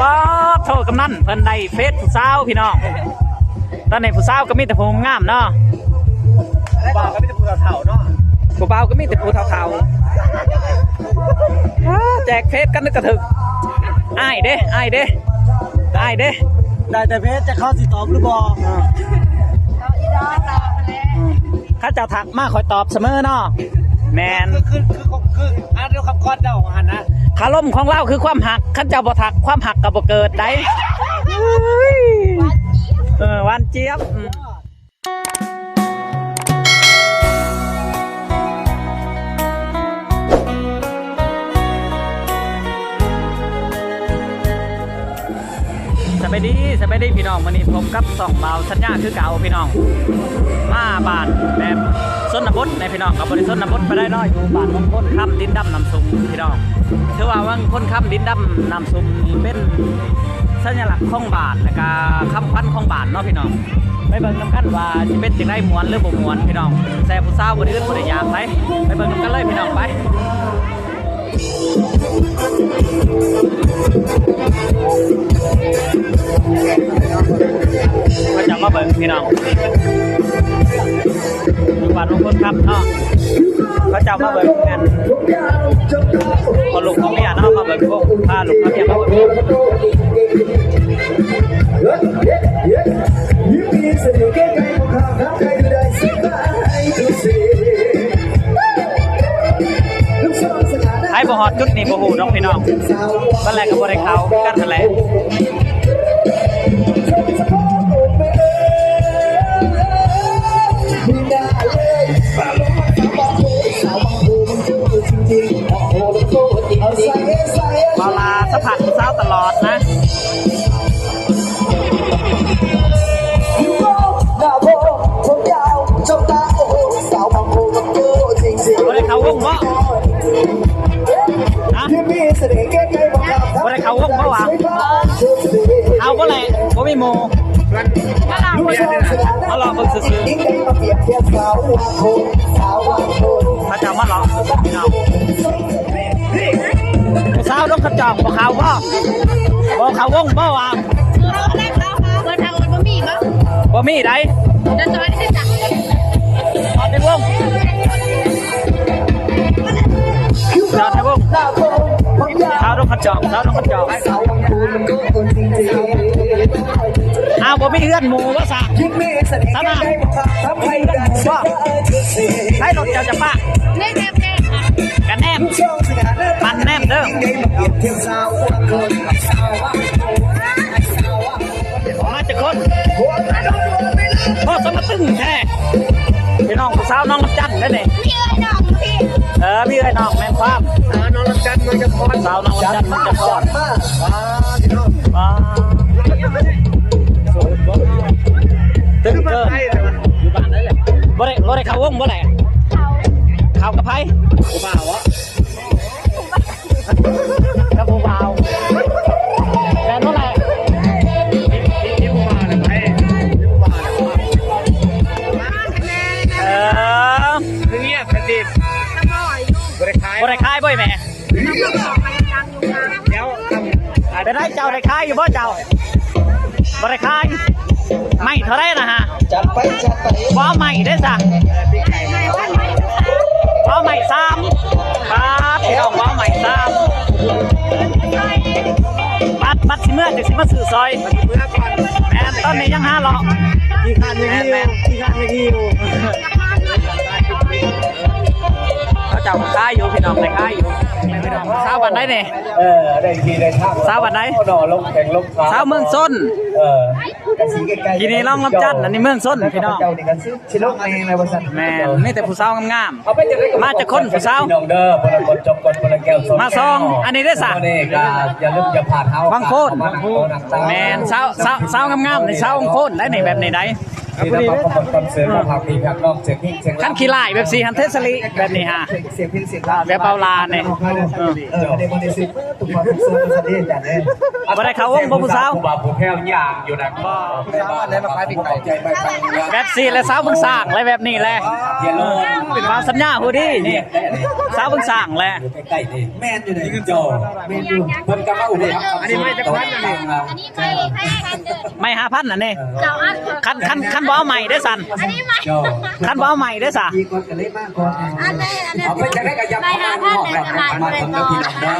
ป๊อบโทษกำนันเพิ่นได้เฟซผู้สาวพี่น้อง ตอนนี้ผู้สาวก็มีแต่ผู้งามเนาะบ้าก็ไม่ได้พูดเถ่าเนาะผู้เบาวก็มีแต่ผู้เฒ่าๆอ้าแจกเฟซกันนึกกระถึกอ้ายเด้อ้ายเด้อ้ายเด้ได้แต่เพชรจะเข้าสิตอบหรือบ่ต่ออีดอกต่อมาแล้วข้าเจ้าทักมาคอยตอบเสมอเนาะ แมนคือคือคือคืออ่านเรื่องคำก้อนเจ้าของหันนะคารมของเราคือความหักข้าเจ้าบ่ทักความหักกับบ่เกิดได้เออหวันเจี๊ยบอืม บายดีสบายดีพี่น้องวันนี้ผมกับสองเบาสัญญาคือเก่าพี่น้องมาบานแบบส้นนบดในพี่น้องกับบริส้นนบดไปได้น้อยอยู่บานของคนค้ำดินดำน้ำซุมพี่น้องถือว่าว่างคนค้ำดินดำน้ำซุมเป็นสัญลักษณ์ของบานและก็คำพันของบานเนาะพี่น้องไปเบิ่งน้ำกันว่าจะเป็นจังได้มวนหรือบ่มวนพี่น้องแซ่ผู้สาวบ่ได้อื่นบ่ได้ยากไปไปเบิ่งน้ำกันเลยพี่น้องไป ก็จะมาเบิ่งพี่น้องอยู่บ้านของคนครับเนาะเขาจะมาเบิกงานคนลูกของเมียเนาะมาเบิกพวกพาลูกพาเมียมาเบิกไอ้บ่ ฮอดจุดนี้บ่ฮู้น้องพี่น้องตอนแรกก็บ่ได้เข้ากันนั่นแหละเวลาสัมผัสผู้สาวตลอดนะ บ่ได้เขาวงบ่ะเอาบ่แหละบ่มีหมู่มาลองเบิ่งซื่อๆพระเจ้ามาลองพี่น้องผู้สาวต้องกระจอกบ่เขาบ่บ่เขาวงบ่วะเอาอะไรเอาเอาเพิ่นทางมันบ่มีบ่บ่มีใดจะจอยได้จักจอดในวงจอด ในวงสาต้องกระจอกสาต้องกระจอกอ้าวบ่มีเอื้อนหมูว่าซะสนามว่าให้รถเจ้าจะปะแน่แน่แน่กันแนมปันแนมเด้อมาจากคนพ่อสมตึงแท้พี่น้องสาวน้องน้ำจันทร์นั่นเองพี่เอ้ยน้องพี่เออพี่ไอ้น้องแม่นความสาวน้องลำจันมันจะพอสาวน้องน้ำจันทร์มันจะพอดว้าพี่น้องว้าตึงเกินอยู่บ้านได้แหละบ่ได้บ่ได้เข้าวงบ่ได้เขาเข้ากับไผกูบ่าวะ เจ้าได้ขายอยู่บ่เจ้าบ่ได้ขายไม่เท่าไรนะฮะจัดไปจัดไปบ่เอาใหม่ได้ซะไม่ว่าไม่บ่เอาใหม่ซ้ำครับพี่น้องบ่เอาใหม่ซ้ำบัดบัดสิเมื่อจังสิมาซื้อซอยเมื่อก่อนแม่นตอนนี้ยังหาเลาะที่ข้านยังหิวที่ข้านยังหิว เขาเจ้าก็ขายอยู่พี่น้องได้ขายอยู่พี่น้องสาววันไหนนี่เออได้ทีได้ท่าสาววันไหนหน่อลงแข่งลงขาสาวเมืองส้นเออกระสีใกล้ๆทีนี้ลองลำจัดอันนี้เมืองส้นพี่น้องเจ้านี่กันซื้อชิโลกเองเลยว่าสั่นแม่นมีแต่ผู้สาวงามเอาไปจะได้กับมาจากคนผู้สาวพี่น้องเด้อคนละคนจบคนคนละแก้วสองมาซองอันนี้ได้สะนี่ก็อย่าลืมอย่าผ่านเท้าๆบางโคนแม่นสาวสาวสาวงามๆในสาวบางโคนได้ในแบบไหนได้ นี่นะครับขอบคุณคอนเสิร์ตนะครับมีพักนอกเสียงพิงเสียงขั้นขี้ลายแบบสีฮันเทสลีแบบนี้ฮะเสียงพิงเสียงแบบเปาลาเนี่ยเออเออในวันนี้สิตุกคนเสิร์ฟสันเดียจัดเลยบ่ได้เข้าวงบ่ผู้สาวผู้บ่าวผู้แพ้วยางอยู่นะก็ไม่ว่าได้มาขายปิ่งไก่ใจไปไปแบบสีและสาวเมืองสร้างอะไรแบบนี้แหละเยลโล่มาสัญญาหูดีนี่สาวเพิ่งสร้างแหละอยู่ใกล้ๆนี่แม่นอยู่ในจอแม่นอยู่เพิ่นก็มาอุปถัมภ์อันนี้ไม่จะพันอันนี้อันนี้ไม่ให้กันเด้อ ไม่หาพันอะนี่เจ้าอันคันคันคันบ่เอาใหม่ได้อสันอันนี้ไม่จอคันบ่เอาใหม่ได้อสะดีก่อนกันเลยมากก่อนอันนี้อันนี้เอาไปจะได้กับยับไม่เข้าหามาพันนอกในแบบตลาดมาเลยทำกับพี่น้องเด้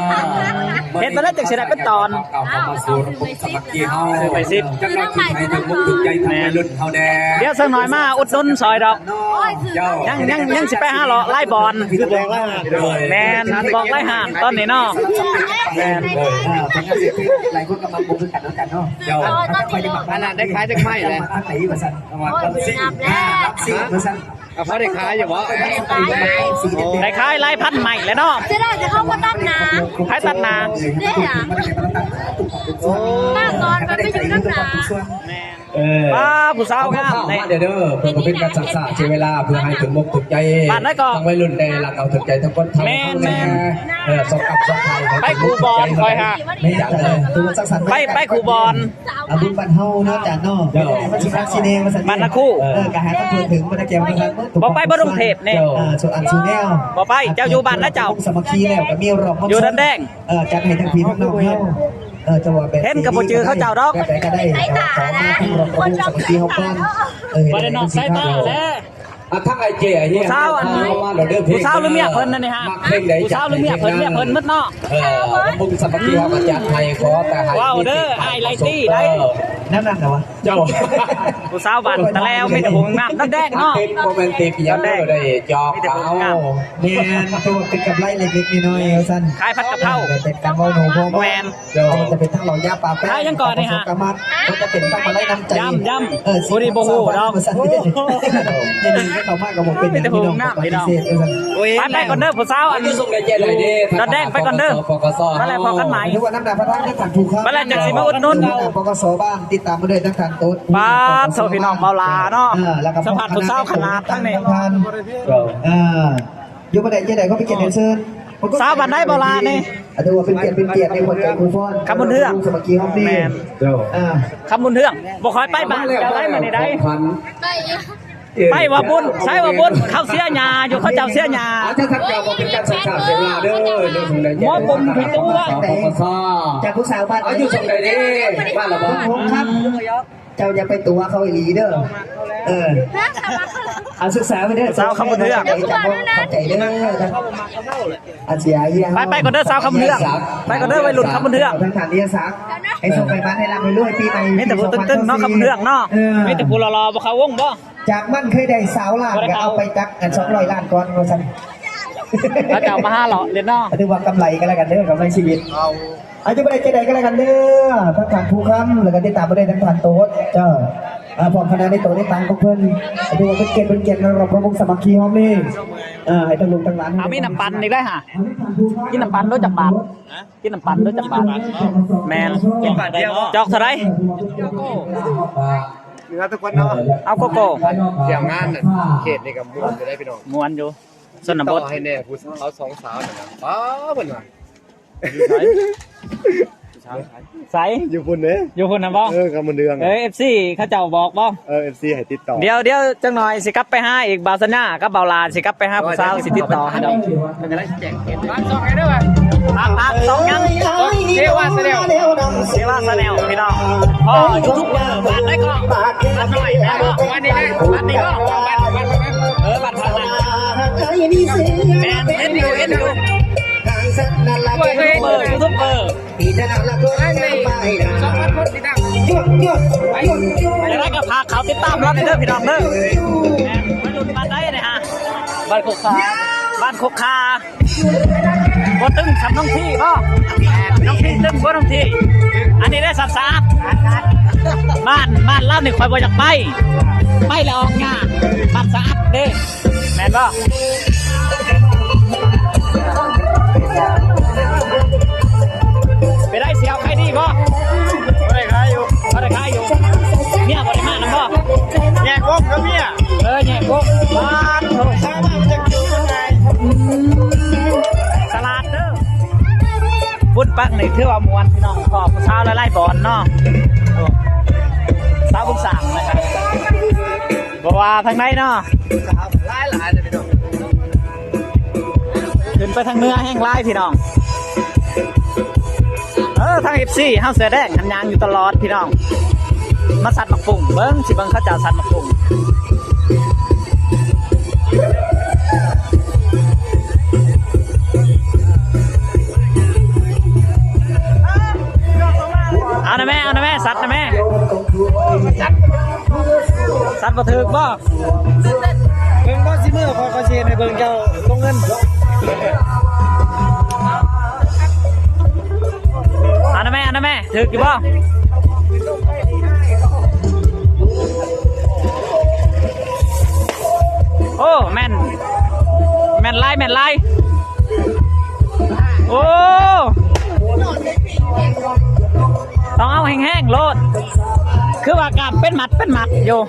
อเฮ็ดมาแล้วจังสิได้เป็นตอนเก่าเข้ามาสู่ระบบสมัครที่เฮาซื้อไปสิจังได้ที่ให้ถึงมุกถึงใจทำให้รุ่นเฮาแดงเดี๋ยวสักหน่อยมาอุดหนุนซอยดอกเจ้ายังยังยังสิไปหาเลาะไล่บอลคือแรงล่าแมนบอกไล่ห่างตอนนี้เนาะแม่นเลยอ่าเป็นงานศิลป์หลายคนกำลังบุกกันแล้วกันเนาะเจ้าคอยจะมาขนาดได้ขายจากไม้เลยมาทางไหนมาสั่นมาทางซิ่งรับซิ่งมาสั่นเอาเขาได้ขายอยู่วะได้ขายไล่พันใหม่แล้วเนาะจะได้จะเข้ามาตั้งนา ขายตัดนาหน้าก่อนมันไม่อยู่ตั้งนา แมน เออป้าผู้สาวงามเนี่เนี่ยเดี๋ยวเด้อเพื่อเป็นการศึกษาใช้เวลาเพื่อให้ถึงมุกถึงใจบ้านไหนก่อนทั้งวัยรุ่นได้หลักเอาถึงใจทั้งคนทั้งแม่นแม่นเออสองกับสองไทยไปครูบอลคอยหาไม่อยากเลยตัวสักสันไปไปครูบอลอาบุญบันเฮาเนาะจานเนาะเดี๋ยวมันสิคักสิเนมาสั่นบ้านละคู่เออกะหาตะพูถึงมันตะเกียบมันทั้งบ่ไปบ่ต้องเทพเนี่ยเออส่วนอันซูแนลบ่ไปเจ้าอยู่บ้านนะเจ้าสามัคคีแล้วก็มีรอบอยู่ดันแดงเออจัดให้ทั้งพี่ทั้งน้องเฮา เออจะว่าแบบเห็นกับบ่จือเขาเจ้าดอกแบบไหนก็ได้ขอมาทั้งรอบของสามัคคีเฮาก่อนเออบ่ได้นอกสายตาแล้วอะทั้งไอ้เจ๋ไอ้เหี้ยผู้สาวอันเข้ามาเดี๋ยวเด้อเพลงผู้สาวหรือเมียเพิ่นนั่นนี่ฮะมักเพลงใดผู้สาวหรือเมียเพิ่นเมียเพิ่นหมดเนาะเออแล้วมึงสามัคคีเฮาก็จัดให้ขอแต่ให้ว้าวเด้อไอ้ไลตี้ได้ นั่นนั่นเหรอวะเจ้าผู้สาวบ้านตะแล้วมีแต่หงงามน้ำแดงเนาะเป็นโมเมนติกยังได้ได้จอกเอาเนี่ยตัวเป็นกับไล่เล็กๆน้อยๆสั้นขายผัดกะเพราเป็นการเมาโนโพแมนเดี๋ยวมันจะเป็นทั้งเหล่ายาปลาแป้ขายยังก่อนนี่ฮะกรรมมันจะเป็นตั้งมาไล่น้ำใจย่ำย่ำเออโอ้ดีบ่ฮู้ดอกสั้นนี่นี่ก็ต่อมากับผมเป็นพี่น้องปฏิเสธเออไปไปก่อนเด้อผู้สาวอันส่งได้เจเลยดิรถแดงไปก่อนเด้อปกสไปแล้วพอกันใหม่ทุกวันน้ำดาพระท่านได้สั่งถูกครับไปแล้วจังสิมาอุดหนุนปกสบ้างติดตามมาด้วยทั้งทางโต๊ะป้าบโซพี่น้องเบาลาเนาะออแล้วก็สัมผัสผู้สาวขนาดทั้งนี้อ่าอยู่ประเด็นเจ๊ไหนก็ไปเกียรติเดนเซอร์สาวบ้านใดโบราณนี่อาจจะว่าเป็นเกียรติเป็นเกียรติในคนใจครูฟ้อนคำบนเทือกสมัครีห้องนี่แม่นอ่าคำบุญเทืองบ่คอยไปบ้านเจ้าได้มานี่ได้พัน ไปไปว่าบุญใช่ว่าบุญเขาเสียหยาอยู่เขาเจ้าเสียหยาอาจจะทักเจ้าบอกเป็นการสังขาเสียเวลาเด้อเรื่องของใดหมอปุ่มผิดตัวปกสจากผู้สาวบ้านอายุสงใดเด้บ้านละบ้านผมครับเจ้าอย่าไปตัวเขาอีหลีเด้อเออนะสมัครเอาศึกษาไปเด้อใจเด้ออาเสียเฮียไปไปก่อนเด้อสาวคำเทืองไปก่อนเด้อวัยรุ่นคำบุญเทืองทั้งฐานวิทยาศาสตร์ให้ส่งไปบ้านให้รับไปรวยปีใหม่มีแต่ผู้ตึ้งๆเนาะคำบุญเทืองเนาะมีแต่ผู้รอๆบ่เขาวงบ่ จากมันเคยได้สาวล้านก็เอาไปจักกันสองร้อยล้านก่อนว่าซั่นเขาเจ้ามาหาเหรอเรียนเนาะถือว่ากำไรกันแล้วกันเด้อกำไรชีวิตเอาอาจจะไม่ได้เจไดกันแล้วกันเด้อทั้งฐานภูคำแล้วก็ติดตามไปได้ทั้งฐานโต๊ดเจ้าอ่าพร้อมคณะในโต๊ดในตังของเพิ่นอาจจะว่าเป็นเกียรติเป็นเกียรติเราพระวงศ์สามัคคีห้อมนี่เออให้ทั้งลุงทั้งหลานเอามีน้ำปั่นอีกได้ฮะกินน้ำปั่นด้วยจักบาทกินน้ำปั่นด้วยจักบาทแมนกินบาทเดียวจอกเท่าไร นี่ครับทุกคนเนาะเอาโกโก้เกี่ยงงานน่ะเขตนี่กับมุนจะได้พี่น้องมวนอยู่สนบต่อทให้แน่ผู้สาวสองสาวน่ะนะป้าเพิ่นว่า ใสอยู่พุ่นเด้อยู่คนนะบ่เออกับมันเดืองเอ้ยเอฟซีเขาเจ้าบอกบ่เออ FC ให้ติดต่อเดี๋ยวเดี๋ยวจังหน่อยสิกลับไปหาอีกบาวสัญญากับบ่าวลานสิกลับไปหาผู้สาวสิติดต่อให้ดอกมันจะได้แจ้งเขตบ้านสองไงด้วยว่ะปากปากสองยังเทวาเสด็จเสียว่าซะแนวพี่น้องพ่อยูทูบเบอร์บ้านได้ก็บ้านหน่อยแม่บ่วันนี้นะวันนี้ก็วันวันวันเออบ้านพันนั้นแม่นเห็นอยู่เห็นอยู่ ยูทูบเบอร์ยูทูบเบอร์สองพันคนที่ดังจะได้ก็พาเขาติดตามเราในเด้อพี่น้องเด้อมาดูบ้านได้เนี่ยฮะบ้านโคกคาบ้านโคกคาบ่ตึงสำน้องที่บ่น้องที่ตึงบ่น้องที่ อันนี้ได้สัตว์สะอาดบ้านบ้านเล่าหนี่งคอยบ่อยากไปไปแล้วออกงานบ้านสะอาดเด้แม่นบ่ ไปได้เสียวใครดีบ่ไม่ได้ขายอยู่บ่ได้ขายอยู่เมียบ่ได้มานำบ่แยกวงกับเมียเออแย่กุ๊กบ้านโถสามารถจะอยู่ยังไงสลัดเด้อบุญปักนี่ถือว่ามวนพี่น้องขอบผู้สาวไล่ๆบอลเนาะสาวบุญสั่งนะครับบ่ว่าทางไหนเนาะหลายหลายเลยพี่น้องขึ้นไปทางเหนื้อแห้งไล่พี่น้องเออ ทางเอฟซีเฮาเสือแดงหันยางอยู่ตลอดพี่น้อง มาสัตว์มักปุ่งเบิ้งสิเบิ้งเขาจ้าสัตว์มักปุ่งเอานะแม่เอานะแม่สัตว์นะแม่สัตว์บ่ถึกบ่เบิ่งบ่สิมือคอยคอยเชียร์ในเบิ่งเจ้าลงเงิน นะแม่เอานะแม่ถึกอยู่บ่โอ้แม่น แม่นไล่แม่นไล่โอ้ต้องเอาแห้งๆโลด คือว่ากาบเป็นหมัดเป็นหมัดอยู่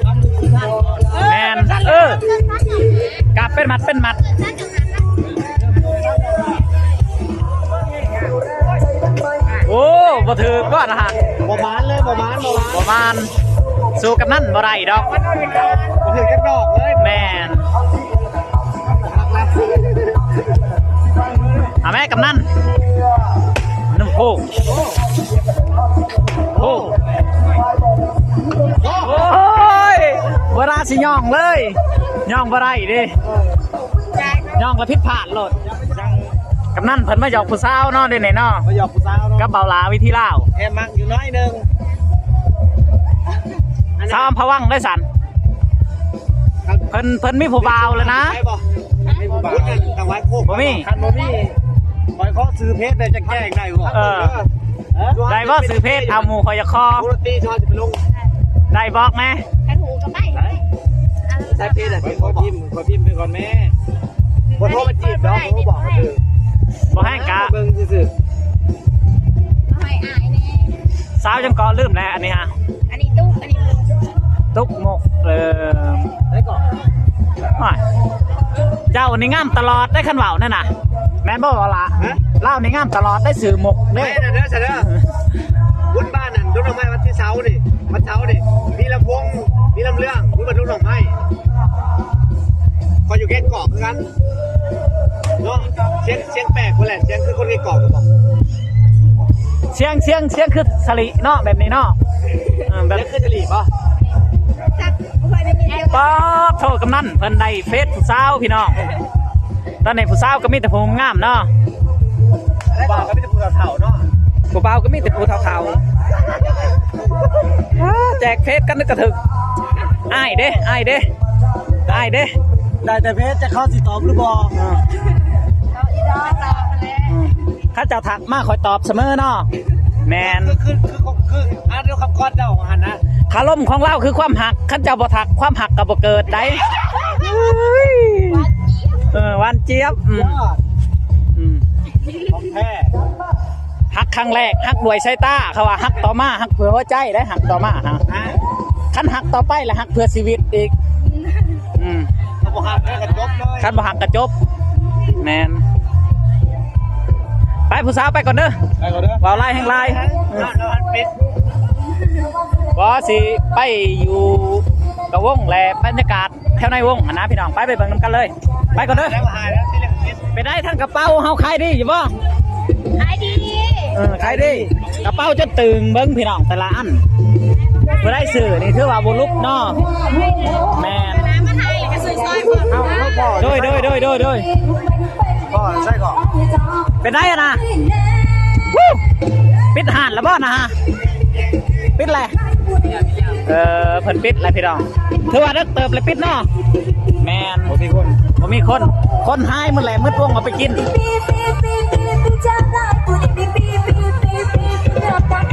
แมนเออกาบเป็นหมัดเป็นหมัด โอ้บ่ถือก็นะฮะบ่มานเลยบ่มานบ่มานประมาณสู้กับนั่นบ่ได้ดอกบ่ถือจักดอกเลยแมนเอาแม่กับนั่นน้ำโพกโอ้โอ้ยเวลาสิย่องเลยย่องบ่ได้ดิย่องแล้วผิดพลาดโลด กับนั่นเพิ่นมาหยอกผู้สาวเนาะเด้ไหนเนาะบ่หยอกผู้สาวเนาะกับเบาหลาวิธีลาวแอบมักอยู่น้อยหนึงสาวอำพะวังได้สันเพิ่นเพิ่นมีผู้บ่าวแล้วนะไปบ่มีผู้บ่าวทางวัดโคกบ่มีคันบ่มีคอยขอซื้อเพชรได้จักแจ้งได้บ่เออได้บ่สื่อเพศเอาหมูคอยจะคอปกติชอบจะไปลงได้บอกไหมกระถูกับไม่ใช้เพชรอะขอพิมพ์ขอพิมพ์ไปก่อนแม่บ่โทรมาจีบดอกเขาบอกเขาคือ บ่ให้กะเบิ่งซื่อไม่อายแน่สาวจังเกาะลืมแล้วอันนี้ฮะอันนี้ตู้อันนี้มือตุกหมกเออๆได้ก่อนว่าเจ้านี่งามตลอดได้ขันเว้านั่นน่ะ แม่นบ่บ่ล่ะเล่านี่งามตลอดได้สื่อหมกแม่เด้น่ะเด้อเสยเด้อวุ้นบ้านนั่นรุ่นดอกไม้วันที่เสาร์นี่วันเสาร์นี่มีลำวงมีลำเรื่องวุ้นบรรลุดอกไม้คอยอยู่เกตเกาะคือกัน เนาะเสียงเสียงแปลกคนแหละเสียงคือคนเกตเกาะก็บอกเสียงเสียงเสียงคือสลิเนาะแบบนี้เนาะเออแบบเสียงคือจะหลีป่ะจักเคยได้ยินเดียวป๊อดโทษกำนันเพิ่นได้เฟซผู้สาวพี่น้อง ตอนนี้ผู้สาวก็มีแต่ผู้งามเนาะบ้าก็ไม่จะพูดเถ่าๆเนาะผู้เบาก็มีแต่ผู้เทาๆอ้าแจกเฟซกันนึกกระถึกอ้ายเด้อ้ายเด้อ้ายเด้ ได้แต่เพชรจะเข้าสีตอบหรือบ่อืมเราอีดอกเราแล้วอืมข้าเจ้าทักมาคอยตอบเสมอเนาะแมนคือคือคือคืออ่านเรื่องคำก้อนเจ้าของหันนะคารมของเราคือความหักข้าเจ้าบ่ทักความหักก็บ่เกิดได้เออหวันเจี๊ยบอืมอืมของแท้หักครั้งแรกหักด้วยสายตาเขาว่าหักต่อมาหักเพื่อหัวใจได้หักต่อมาฮะฮะคันหักต่อไปแล้วหักเพื่อชีวิตอีก อืมเขา บอกหักแล้วกันจบเลยคันบ่หักกระจบแมนไปผู้สาวไปก่อนเด้อไปก่อนเด้อว่าวไล่แห่งไล่แล้วแล้วอันปิดบ่สิไปอยู่กับวงแลบรรยากาศแถวในวงหันนะพี่น้องไปไปเบิ่งนำกันเลย ไปก่อนเด้อแล้วหายแล้วที่เรียกปิดไปได้ทั้งกระเป๋าเฮาขายดีอยู่บ่ขายดีเออขายดีกระเป๋าจนตึงเบิ่งพี่น้องแต่ละอันบ่ได้ซื้อนี่ถือว่าบ่ลุกเนาะแม่น เพิ่มเอาเขาบอกโดยโดยโดยโดยโดยพ่อใช่ก่อนเป็นได้อะนะวู้ปิดห่านแล้วบ่นะฮะปิดแหละเออเพิ่นปิดแล้วพี่น้องถือว่าเลิกเติบเลยปิดเนาะแมนผมมีคนบ่มีคน คนหายมื้อแหลมื้อตวงเอาไปกิน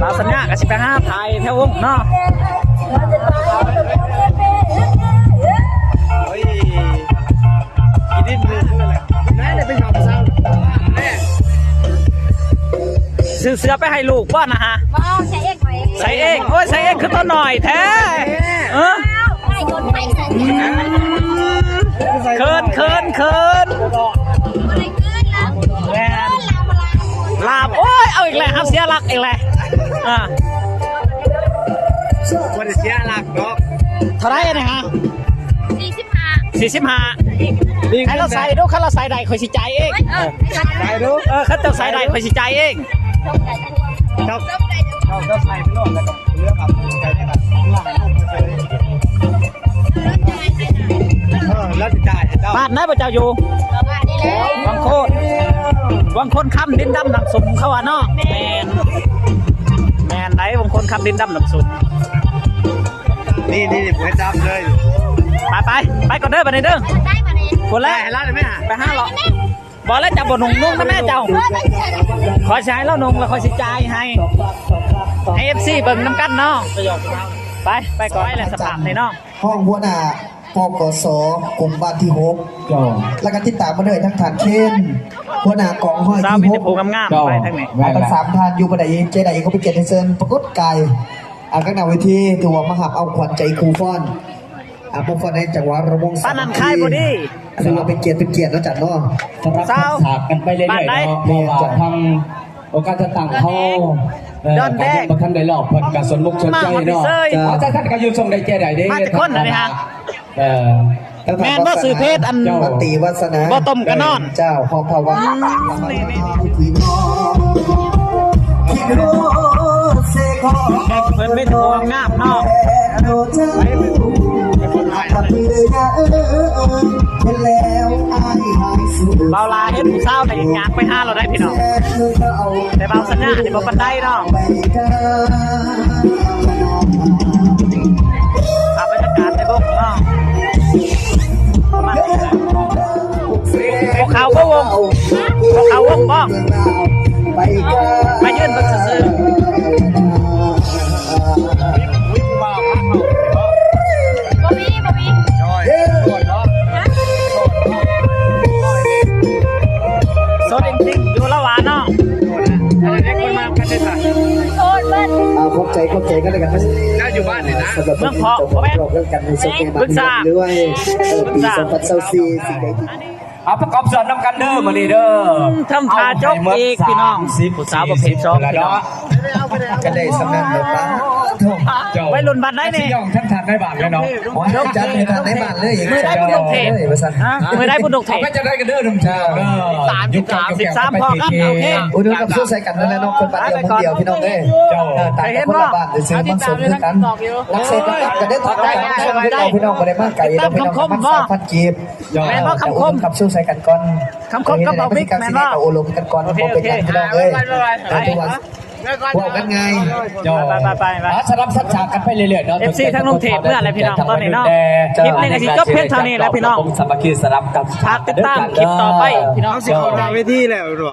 เราสัญญากับสิไปหาถ่ายแถววงเนาะ นนิดนึงคืออะไรแม่เนี่ยเป็นชาวเศร้าแม่ซื้อเสื้อไปให้ลูกบ่นะฮะว้าวใช้เอกไหมใส่เองโอ้ยใส่เองคือตัวหน่อยแท้เออไก่โดนไฟใส่เงินเคินเคินเคินอะไรเกินแล้วแม่เกินแล้วมาลาลาบโอ้ยเอาอีกแล้วครับเสียหลักอีกแล้วอ่าวันเสียหลักเนาะเท่าไหรอะเนะฮะสี่สิบห้าสี่สิบห้า ให้เราใส่ดูคันเราใส่ได้คอยสิจ่ายเองเออให้กันได้ดูเออคันเจ้าใส่ได้คอยสิจ่ายเองชมใจชมใจเราจะใส่ไปโน่นแล้วก็เลือกครับใจได้ครับหลังลูกไปเลยเออแล้วจะจ่ายให้เจ้าบ้านไหนบ่เจ้าอยู่บ้านนี่แล้ววังโคตรวังคนคำดินดำน้ำสุ่มเขาว่าเนาะแมนแมนไหนวังคนคำดินดำน้ำสุ่มนี่นี่นี่ผมให้จับเลย ไปไปไปก่อนเด้อไปเด้อได้มาเนี่ยคนแรได้กให้ร้านเลยไหมฮะไปห้าหรอบอกแล้วจะบ่นุ่งนุ่งนะแม่เจ้าเออตั้งใจขอใช้แล้วนุ่งแล้วขอสิจ่ายให้ให้เอฟซีเบิ่งน้ำกันเนาะไปไปก่อนไปแหละสภาพในเนาะห้องหัวหน้าปกสกลุ่มบ้านที่หกแล้วก็ติดตามมาเลยทั้งฐานเช่นหัวหน้ากองห้อยสาวที่วิหนิกภูงามๆไปทางนี้อาทั้งสามท่านอยู่บันไดเจไดเขาไปเกียรติให้เซินปรากฏกายอ่าข้างหน้าเวทีถือว่ามหับเอาขวัญใจครูฟ้อน อ่าพวกฟ้อนในจังหวัดระวงป้านันคายบ่ดีถือว่าเป็นเกียรติเป็นเกียรติแล้วจัดเนาะสำหรับสาวฉากกันไปเรื่อยบ้านๆไหนเนาะเพราะว่าทางโอกาสจะต่างเขาเอ่อดอนแดงการที่บ่ทันได้รอบเพิ่นก็สนมุกสนใจมาฮอดเนาะเซยอ๋อถ้าท่านก็อยู่ทรงใดแก่ใดเด้มาแต่คนน่ะนี่ฮะเออแม่นบ่สื่อเพศอันปฏิวัสนาบ่ต้มกันนอน เจ้าห้องภาวะนี่นี่ที่รู้เสกขอเพิ่นไม่ถูกงามเนาะโดนใจทำ เลยนะเออเออเออเห็นแล้วอายหายสุดเบาลาเฮ็ดผู้สาวได้ยางไปหาเราได้พี่น้องแต่เธอก็เอาแต่เบาสัญญานี่บ่ปานใดเนาะไปกันภาพบรรยากาศในบกเนาะพวกเขาก็วงพวกเขาวงบ้องไปกันมายืนเบิ่งซื่อ อยู่บ้านเลยนะสำหรับคนที่จบรอบเรื่องกันในโซเชียลมีเดียด้วยเออปี2024สิ่งใดที่เอาประกอบสอนนำกันเด้อมาดีเด้อทำทาจกอีกพี่น้องสาวประเภทสองพี่น้องกันได้สำนัก แบบป้าวัยรุ่นบัดไหนนี่ย่องทั้งทานได้บาทแล้วเนาะโอ้ยจัดในทางในบ้านเลยมือได้บุญดกเทศเลยภาษาฮะมือได้บุญดกเทเอาศไปจะได้กันเด้อนุ่มชาวเด้อสามสิบสามสิบสามพอกันโอเคอุดมกับสู้ใส่กันนั่นแหละน้องคนบ้านเดียวคนเดียวพี่น้องเอ้ยเออต่างกันคนละบ้านแต่ซื้อบางส่วนคือกันรักเสร็จแล้วกันได้ทอดกันได้พี่น้องก็ได้มากไก่แล้วพี่น้องมันสามพันกีบแม่นบ่คำคมกับสู้ใส่กันก่อนคำคมกับเบาบิ๊กแม่นบ่โอโลกันก่อนผมเป็นยังพี่น้องเอ้ยแต่ทุกวัน ว่ากันไงไปไปไปไปอะสลับสักฉากกันไปเรื่อยๆเนาะ FC ทั้งกรุงเทพเมื่อไหร่พี่น้องตอนนี้เนาะคลิปนี้ก็สิจบเพียงเท่านี้แหละพี่น้องสามัคคีสลับกับฝากติดตามคลิปต่อไปพี่น้องเอาสิเขาหน้าเวทีแล้วหรอ